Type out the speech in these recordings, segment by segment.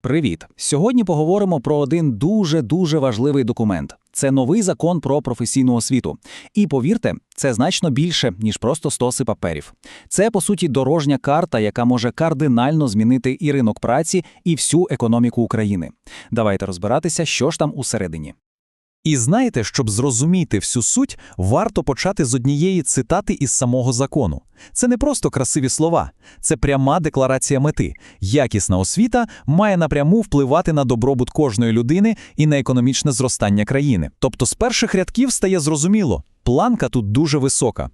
Привіт! Сьогодні поговоримо про один дуже дуже важливий документ. Це новий закон про професійну освіту. І повірте, це значно більше ніж просто стоси паперів. Це по суті дорожня карта, яка може кардинально змінити і ринок праці, і всю економіку України. Давайте розбиратися, що ж там усередині. І знаєте, щоб зрозуміти всю суть, варто почати з однієї цитати із самого закону. Це не просто красиві слова, це пряма декларація мети. Якісна освіта має напряму впливати на добробут кожної людини і на економічне зростання країни. Тобто з перших рядків стає зрозуміло, планка тут дуже висока.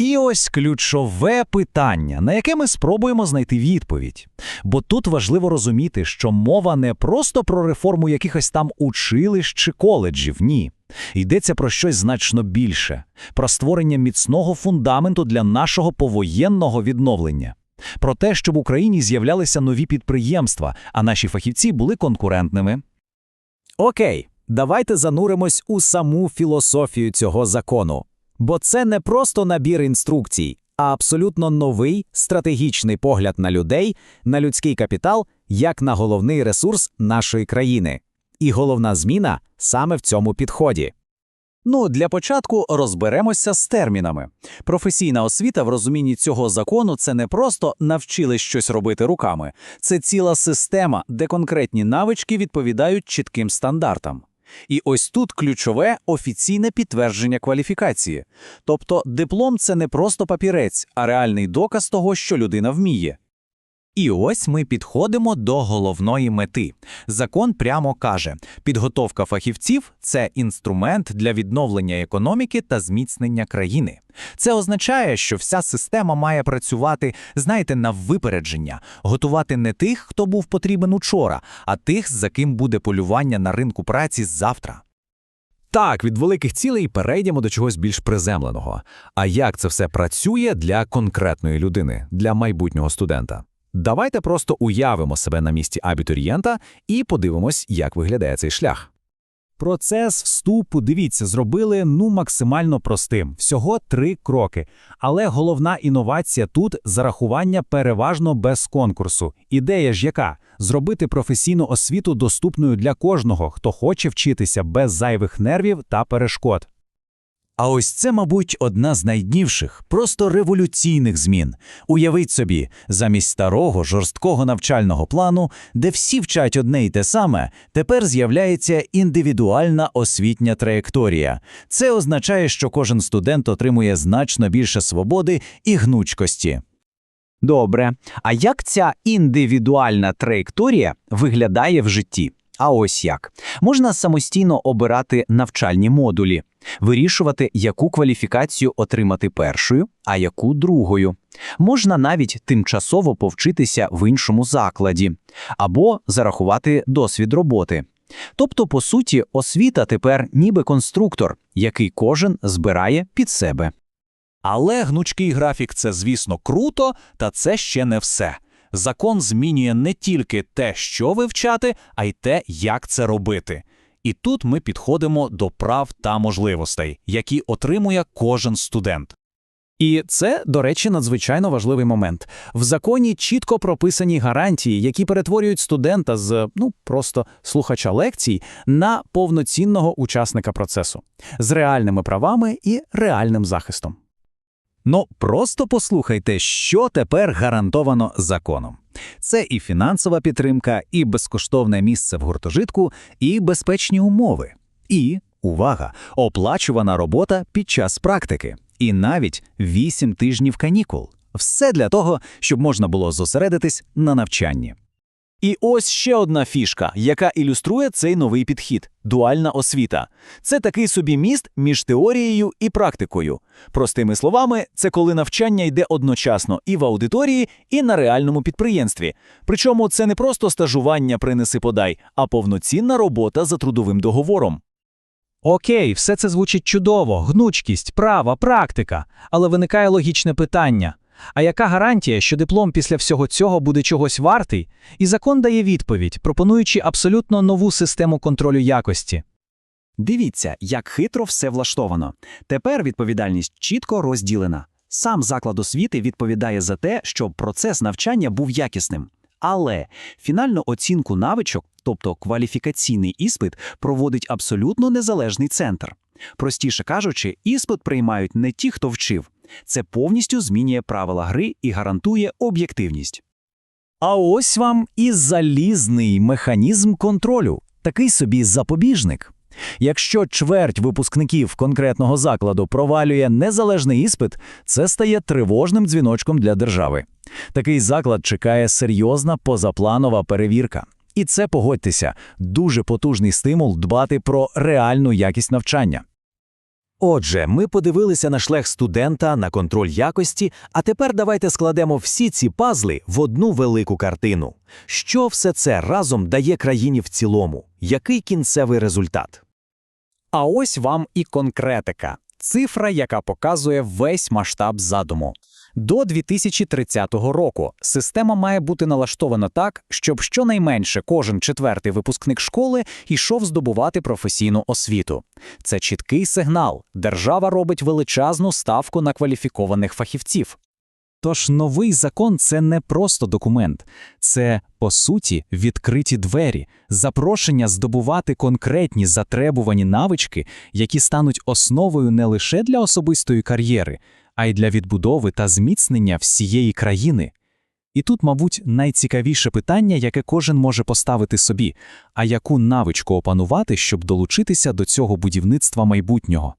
І ось ключове питання, на яке ми спробуємо знайти відповідь. Бо тут важливо розуміти, що мова не просто про реформу якихось там училищ чи коледжів, ні. Йдеться про щось значно більше, про створення міцного фундаменту для нашого повоєнного відновлення. Про те, щоб в Україні з'являлися нові підприємства, а наші фахівці були конкурентними. Окей, давайте зануримось у саму філософію цього закону. Бо це не просто набір інструкцій, а абсолютно новий стратегічний погляд на людей, на людський капітал, як на головний ресурс нашої країни. І головна зміна саме в цьому підході. Ну, для початку розберемося з термінами. Професійна освіта в розумінні цього закону це не просто навчили щось робити руками, це ціла система, де конкретні навички відповідають чітким стандартам. І ось тут ключове офіційне підтвердження кваліфікації. Тобто диплом це не просто папірець, а реальний доказ того, що людина вміє. І ось ми підходимо до головної мети. Закон прямо каже: підготовка фахівців це інструмент для відновлення економіки та зміцнення країни. Це означає, що вся система має працювати, знаєте, на випередження, готувати не тих, хто був потрібен учора, а тих, за ким буде полювання на ринку праці завтра. Так, від великих цілей перейдемо до чогось більш приземленого. А як це все працює для конкретної людини, для майбутнього студента? Давайте просто уявимо себе на місці абітурієнта і подивимось, як виглядає цей шлях. Процес вступу, дивіться, зробили ну максимально простим. Всього три кроки. Але головна інновація тут зарахування переважно без конкурсу. Ідея ж яка? Зробити професійну освіту доступною для кожного, хто хоче вчитися без зайвих нервів та перешкод. А ось це, мабуть, одна з найднівших, просто революційних змін. Уявіть собі, замість старого жорсткого навчального плану, де всі вчать одне й те саме, тепер з'являється індивідуальна освітня траєкторія. Це означає, що кожен студент отримує значно більше свободи і гнучкості. Добре. А як ця індивідуальна траєкторія виглядає в житті? А ось як. Можна самостійно обирати навчальні модулі, вирішувати, яку кваліфікацію отримати першою, а яку другою. Можна навіть тимчасово повчитися в іншому закладі або зарахувати досвід роботи. Тобто, по суті, освіта тепер ніби конструктор, який кожен збирає під себе. Але гнучкий графік це, звісно, круто, та це ще не все. Закон змінює не тільки те, що вивчати, а й те, як це робити. І тут ми підходимо до прав та можливостей, які отримує кожен студент. І це, до речі, надзвичайно важливий момент. В законі чітко прописані гарантії, які перетворюють студента з ну просто слухача лекцій на повноцінного учасника процесу з реальними правами і реальним захистом. Ну, просто послухайте, що тепер гарантовано законом. Це і фінансова підтримка, і безкоштовне місце в гуртожитку, і безпечні умови. І, увага, оплачувана робота під час практики, і навіть 8 тижнів канікул. Все для того, щоб можна було зосередитись на навчанні. І ось ще одна фішка, яка ілюструє цей новий підхід дуальна освіта. Це такий собі міст між теорією і практикою. Простими словами, це коли навчання йде одночасно і в аудиторії, і на реальному підприємстві. Причому це не просто стажування принеси подай, а повноцінна робота за трудовим договором. Окей, все це звучить чудово, гнучкість, права, практика. Але виникає логічне питання. А яка гарантія, що диплом після всього цього буде чогось вартий? І закон дає відповідь, пропонуючи абсолютно нову систему контролю якості. Дивіться, як хитро все влаштовано. Тепер відповідальність чітко розділена. Сам заклад освіти відповідає за те, щоб процес навчання був якісним. Але фінальну оцінку навичок, тобто кваліфікаційний іспит, проводить абсолютно незалежний центр. Простіше кажучи, іспит приймають не ті, хто вчив. Це повністю змінює правила гри і гарантує об'єктивність. А ось вам і залізний механізм контролю, такий собі запобіжник. Якщо чверть випускників конкретного закладу провалює незалежний іспит, це стає тривожним дзвіночком для держави. Такий заклад чекає серйозна позапланова перевірка. І це, погодьтеся, дуже потужний стимул дбати про реальну якість навчання. Отже, ми подивилися на шлях студента, на контроль якості, а тепер давайте складемо всі ці пазли в одну велику картину. Що все це разом дає країні в цілому? Який кінцевий результат? А ось вам і конкретика. Цифра, яка показує весь масштаб задуму. До 2030 року система має бути налаштована так, щоб щонайменше кожен четвертий випускник школи йшов здобувати професійну освіту. Це чіткий сигнал. Держава робить величезну ставку на кваліфікованих фахівців. Тож новий закон це не просто документ, це, по суті, відкриті двері, запрошення здобувати конкретні затребувані навички, які стануть основою не лише для особистої кар'єри, а й для відбудови та зміцнення всієї країни. І тут, мабуть, найцікавіше питання, яке кожен може поставити собі, а яку навичку опанувати, щоб долучитися до цього будівництва майбутнього.